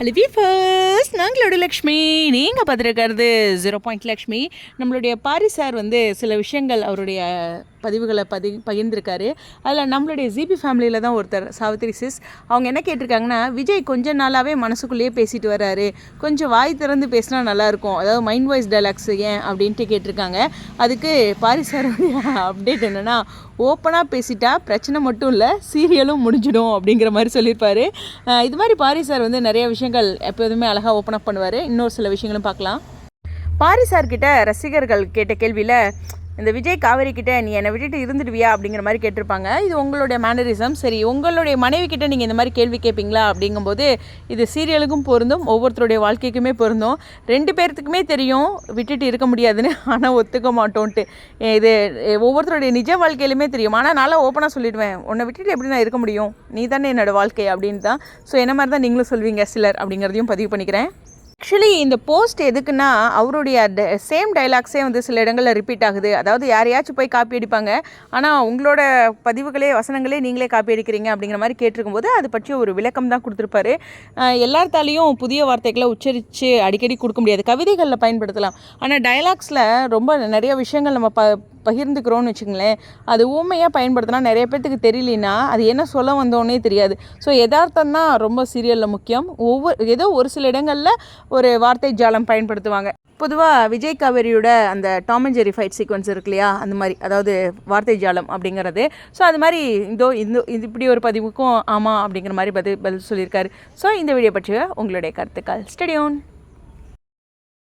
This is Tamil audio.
ஹலோ வீஃபர்ஸ் நாங்களோட லக்ஷ்மி. நீங்கள் பார்த்துருக்கிறது ஜீரோ பாயிண்ட் லக்ஷ்மி. நம்மளுடைய பாரி சார் வந்து சில விஷயங்கள் அவருடைய பதிவுகளை பதி பகிர்ந்திருக்காரு. அதில் நம்மளுடைய ஜிபி ஃபேமிலியில் தான் ஒருத்தர் சாவித்ரி சிஸ் அவங்க என்ன கேட்டிருக்காங்கன்னா விஜய் கொஞ்ச நாளாகவே மனசுக்குள்ளேயே பேசிட்டு வர்றாரு. கொஞ்சம் வாய் திறந்து பேசினா நல்லாயிருக்கும். அதாவது மைண்ட் வாய்ஸ் டைலாக்ஸ் ஏன் அப்படின்ட்டு கேட்டிருக்காங்க. அதுக்கு பாரி சார் அப்டேட் என்னென்னா ஓப்பனாக பேசிட்டா பிரச்சனை மட்டும் இல்லை சீரியலும் முடிஞ்சிடும் அப்படிங்கிற மாதிரி சொல்லியிருப்பாரு. இது மாதிரி பாரி சார் வந்து நிறைய விஷயங்கள் எப்போதுமே அழகாக ஓப்பன் அப் பண்ணுவார். இன்னொரு சில விஷயங்களும் பார்க்கலாம். பாரி சார்கிட்ட ரசிகர்கள் கேட்ட கேள்வியில் இந்த விஜய் காவேரி கிட்ட நீ என்னை விட்டுட்டு இருந்துடுவியா அப்படிங்கிற மாதிரி கேட்டிருப்பாங்க. இது உங்களுடைய மேனரிசம் சரி உங்களுடைய மனைவி கிட்ட நீங்கள் இந்த மாதிரி கேள்வி கேட்பீங்களா அப்படிங்கும்போது இது சீரியலுக்கும் பொருந்தும் ஒவ்வொருத்தருடைய வாழ்க்கைக்குமே பொருந்தும். ரெண்டு பேர்த்துக்குமே தெரியும் விட்டுட்டு இருக்க முடியாதுன்னு ஆனால் ஒத்துக்க மாட்டோன்ட்டு. இது ஒவ்வொருத்தருடைய நிஜ வாழ்க்கையிலுமே தெரியும். ஆனால் நல்லா ஓப்பனாக சொல்லிடுவேன். உன்னை விட்டுட்டு எப்படி நான் இருக்க முடியும்? நீ தானே என்னோடய வாழ்க்கை அப்படின்னு தான் ஸோ என்ன மாதிரி தான் நீங்களும் சொல்வீங்க சிலர் அப்படிங்கிறதையும் பதிவு பண்ணிக்கிறேன். ஆக்சுவலி இந்த போஸ்ட் எதுக்குன்னா அவருடைய சேம் டைலாக்ஸே வந்து சில இடங்களில் ரிப்பீட் ஆகுது. அதாவது யாரையாச்சும் போய் காப்பி அடிப்பாங்க. ஆனால் உங்களோட பதிவுகளே வசனங்களே நீங்களே காப்பி அடிக்கிறீங்க அப்படிங்கிற மாதிரி கேட்டிருக்கும்போது அது பற்றி ஒரு விளக்கம் தான் கொடுத்துருப்பாரு. எல்லாத்தாலையும் எல்லார்த்தாலையும் புதிய வார்த்தைகளை உச்சரித்து அடிக்கடி கொடுக்க முடியாது. கவிதைகளில் பயன்படுத்தலாம். ஆனால் டயலாக்ஸில் ரொம்ப நிறைய விஷயங்கள் நம்ம ப பகிர்ந்துக்கிறோம்னு வச்சுங்களேன் அது ஊமையாக பயன்படுத்தினா நிறைய பேர்த்துக்கு தெரியலனா அது என்ன சொல்ல வந்தோன்னே தெரியாது. ஸோ யதார்த்தம் தான் ரொம்ப சீரியலில் முக்கியம். ஒவ்வொரு ஏதோ ஒரு சில இடங்களில் ஒரு வார்த்தை ஜாலம் பயன்படுத்துவாங்க. பொதுவாக விஜய் காவேரியோட அந்த Tom and Jerry fight sequence இருக்கு இல்லையா அந்த மாதிரி அதாவது வார்த்தை ஜாலம் அப்படிங்கிறது. ஸோ அது மாதிரி இதோ இந்த இது இப்படி ஒரு பதிவுக்கும் ஆமாம் அப்படிங்கிற மாதிரி பதில் பதில் சொல்லியிருக்காரு. ஸோ இந்த வீடியோ பற்றிய உங்களுடைய கருத்துக்கள். ஸ்டடியோன்